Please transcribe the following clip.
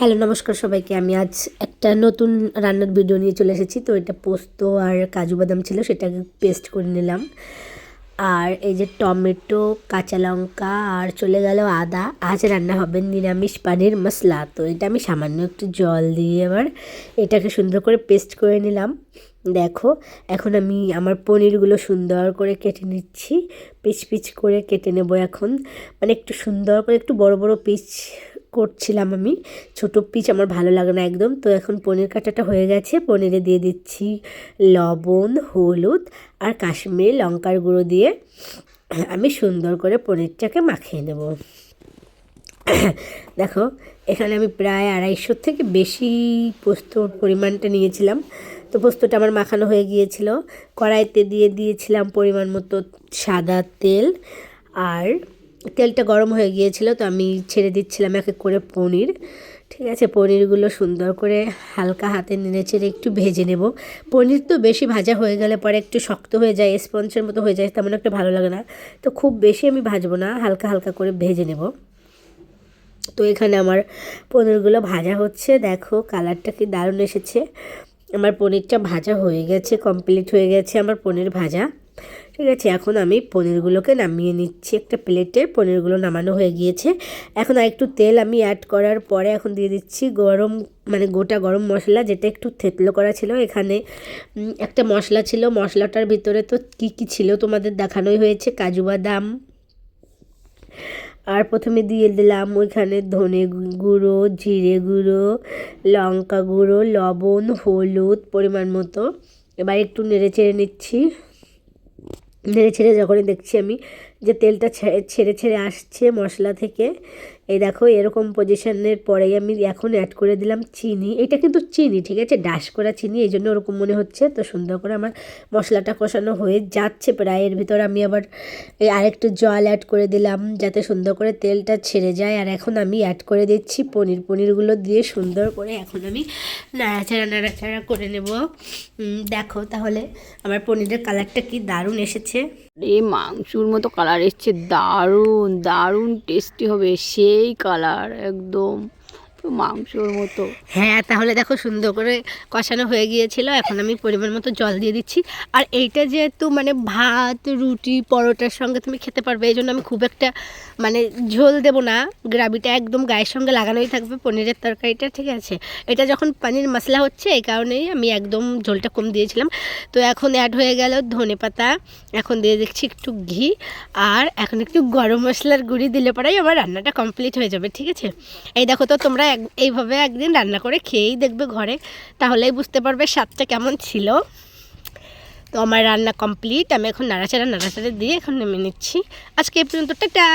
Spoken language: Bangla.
হ্যালো, নমস্কার সবাইকে। আমি আজ একটা নতুন রান্নার ভিডিও নিয়ে চলে এসেছি। তো এটা পোস্ত আর কাজু বাদাম ছিল সেটাকে পেস্ট করে নিলাম। আর এই যে টমেটো, কাঁচা লঙ্কা আর চলে গেল আদা। আজ রান্না হবে নিরামিষ পানির মশলা। তো এটা আমি সামান্য একটু জল দিয়ে এবার এটাকে সুন্দর করে পেস্ট করে নিলাম। দেখো, এখন আমি আমার পনিরগুলো সুন্দর করে কেটে নিচ্ছি। পিচ পিচ করে কেটে নেব এখন। মানে একটু সুন্দর করে, একটু বড় বড় পিচ করছিলাম আমি। ছোট পিচ আমার ভালো লাগে না একদম। তো এখন পনির কাটাটা হয়ে গেছে। পনিরে দিয়ে দিচ্ছি লবণ, হলুদ আর কাশ্মীরি লঙ্কার গুঁড়ো দিয়ে আমি সুন্দর করে পনিরটাকে মাখিয়ে নেব। দেখো, এখানে আমি প্রায় আড়াইশোর থেকে বেশি পোস্তর পরিমাণটা নিয়েছিলাম। তো পোস্তটা আমার মাখানো হয়ে গিয়েছিল। কড়াইতে দিয়ে দিয়েছিলাম পরিমাণ মতো সাদা তেল আর তেলটা গরম হয়ে গিয়েছিল, তো আমি ছেড়ে দিচ্ছিলাম এক এক করে পনির। ঠিক আছে, পনিরগুলো সুন্দর করে হালকা হাতে নেড়ে চেড়ে একটু ভেজে নেব। পনির তো বেশি ভাজা হয়ে গেলে পরে একটু শক্ত হয়ে যায়, স্পঞ্জের মতো হয়ে যায়, তেমন একটা ভালো লাগে না। তো খুব বেশি আমি ভাজবো না, হালকা হালকা করে ভেজে নেব। তো এখানে আমার পনিরগুলো ভাজা হচ্ছে, দেখো কালারটা কি দারুণ এসেছে। আমার পনিরটা ভাজা হয়ে গেছে, কমপ্লিট হয়ে গেছে আমার পনির ভাজা। ঠিক আছে, এখন আমি পনিরগুলোকে নামিয়ে নিচ্ছি। একটা প্লেটে পনিরগুলো নামানো হয়ে গিয়েছে। এখন আর একটু তেল আমি অ্যাড করার পরে এখন দিয়ে দিচ্ছি গরম মানে গোটা গরম মশলা যেটা একটু থেতলো করা ছিল এখানে। একটা মশলা ছিল, মশলাটার ভিতরে তো কী কী ছিল তোমাদের দেখানোই হয়েছে। কাজু বাদাম। আর প্রথমে দিয়ে দিলাম ওইখানে ধনে গুঁড়ো, জিরে গুঁড়ো, লঙ্কা গুঁড়ো, লবণ, হলুদ পরিমাণ মতো। এবার একটু নেড়ে চেড়ে নিচ্ছি। নেড়ে ছেড়ে যখনই দেখছি আমি যে তেলটা ছেড়ে ছেড়ে আসছে মশলা থেকে, এই দেখো এরকম পজিশনের পরেই আমি এখন অ্যাড করে দিলাম চিনি। এটা কিন্তু চিনি, ঠিক আছে? ডাশ করা চিনি, এই জন্য ওরকম মনে হচ্ছে। তো সুন্দর করে আমার মশলাটা কষানো হয়ে যাচ্ছে প্রায়। এর ভিতর আমি আবার এই আরেকটু জল অ্যাড করে দিলাম যাতে সুন্দর করে তেলটা ছেড়ে যায়। আর এখন আমি অ্যাড করে দিচ্ছি পনির। পনিরগুলো দিয়ে সুন্দর করে এখন আমি নাড়াচাড়া নাড়াচাড়া করে নেব। দেখো তাহলে আমার পনিরের কালারটা কি দারুণ এসেছে। এই মাংসুর মতো কালার এসছে, দারুণ দারুণ টেস্টি হবে সেই কালার একদম। মাংসর মতো। হ্যাঁ তাহলে দেখো সুন্দর করে কষানো হয়ে গিয়েছিল। এখন আমি পরিমাণ মতো জল দিয়ে দিচ্ছি। আর এইটা যেহেতু মানে ভাত, রুটি, পরোটার সঙ্গে তুমি খেতে পারবে, এই জন্য আমি খুব একটা মানে ঝোল দেব না। গ্রাভিটা একদম গায়ের সঙ্গে লাগানোই থাকবে, পনিরের তরকারিটা, ঠিক আছে? এটা যখন পানির মশলা হচ্ছে, এই কারণেই আমি একদম ঝোলটা কম দিয়েছিলাম। তো এখন অ্যাড হয়ে গেল ধনে পাতা। এখন দিয়ে দেখছি একটু ঘি। আর এখন একটু গরম মশলার গুঁড়ি দিলে পরেই আমার রান্নাটা কমপ্লিট হয়ে যাবে, ঠিক আছে? এই দেখো তো তোমরা এইভাবে একদিন রান্না করে খেয়েই দেখবে ঘরে, তাহলেই বুঝতে পারবে স্বাদটা কেমন ছিল। তো আমার রান্না কমপ্লিট, আমি এখন নাড়াচাড়া নাড়াচাড়া দিয়ে এখন নেমে নিচ্ছি। আজকে এই পর্যন্ত, টাটা!